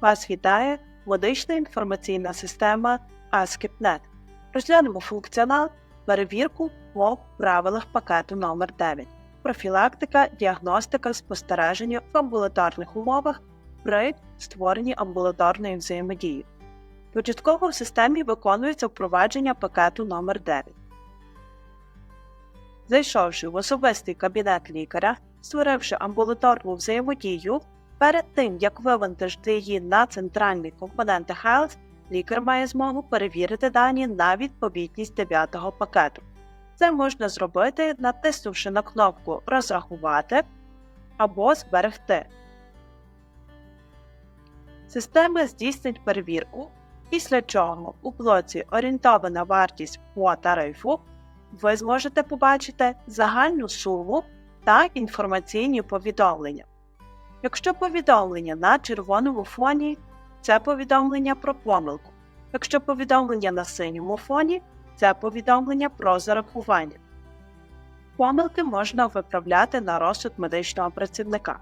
Вас вітає медична інформаційна система ASCII.NET. Розглянемо функціонал перевірку по правилах пакету номер 9 профілактика, діагностика, спостереження в амбулаторних умовах при створенні амбулаторної взаємодії. Початково в системі виконується впровадження пакету номер 9 Зайшовши в особистий кабінет лікаря, створивши амбулаторну взаємодію, перед тим як вивантажити її на центральні компоненти Health, лікар має змогу перевірити дані на відповідність 9 пакету. Це можна зробити, натиснувши на кнопку Розрахувати або Зберегти. Система здійснить перевірку, після чого у блоці Орієнтована вартість по тарифу ви зможете побачити загальну суму та інформаційні повідомлення. Якщо повідомлення на червоному фоні, це повідомлення про помилку. Якщо повідомлення на синьому фоні, це повідомлення про зарахування. Помилки можна виправляти на розсуд медичного працівника.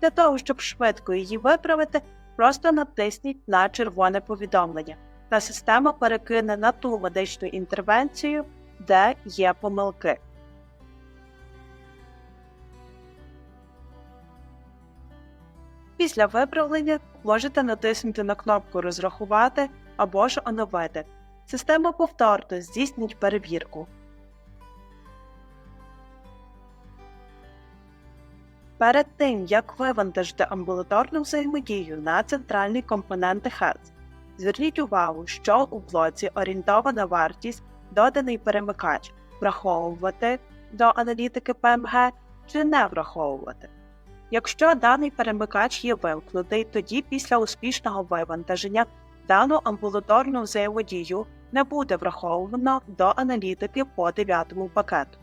Для того, щоб швидко її виправити, просто натисніть на червоне повідомлення, та система перекине на ту медичну інтервенцію, де є помилки. Після виправлення можете натиснути на кнопку Розрахувати або ж оновити. Система повторно здійснить перевірку. Перед тим, як вивантажити амбулаторну взаємодію на центральні компоненти Health, зверніть увагу, що у блоці орієнтована вартість доданий перемикач враховувати до аналітики ПМГ чи не враховувати. Якщо даний перемикач є вимкнутий, тоді після успішного вивантаження дану амбулаторну взаємодію не буде враховано до аналітики по 9 пакету.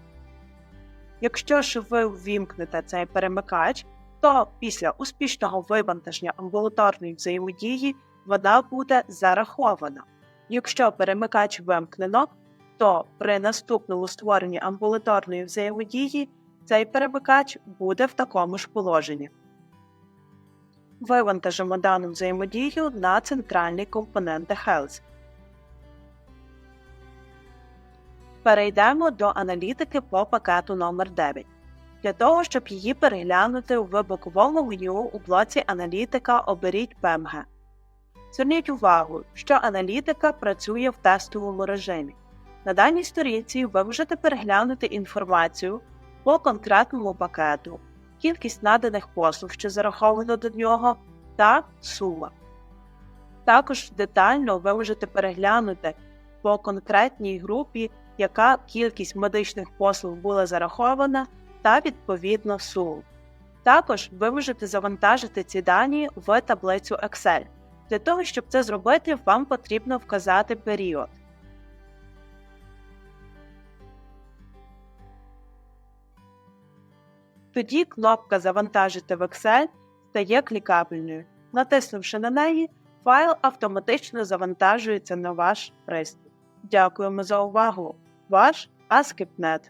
Якщо ж ви ввімкнете цей перемикач, то після успішного вивантаження амбулаторної взаємодії вона буде зарахована. Якщо перемикач вимкнено, то при наступному створенні амбулаторної взаємодії цей перемикач буде в такому ж положенні. Вивантажимо дану взаємодію на центральні компоненти Health. Перейдемо до аналітики по пакету номер 9 Для того, щоб її переглянути в боковому меню у блоці Аналітика оберіть PMG. Зверніть увагу, що аналітика працює в тестовому режимі. На даній сторінці ви можете переглянути інформацію по конкретному пакету, кількість наданих послуг, що зараховано до нього, та сума. Також детально ви можете переглянути по конкретній групі, яка кількість медичних послуг була зарахована, та відповідно суму. Також ви можете завантажити ці дані в таблицю Excel. Для того, щоб це зробити, вам потрібно вказати період. Тоді кнопка Завантажити в Excel стає клікабельною. Натиснувши на неї, файл автоматично завантажується на ваш пристрій. Дякуємо за увагу! Ваш ASCII.NET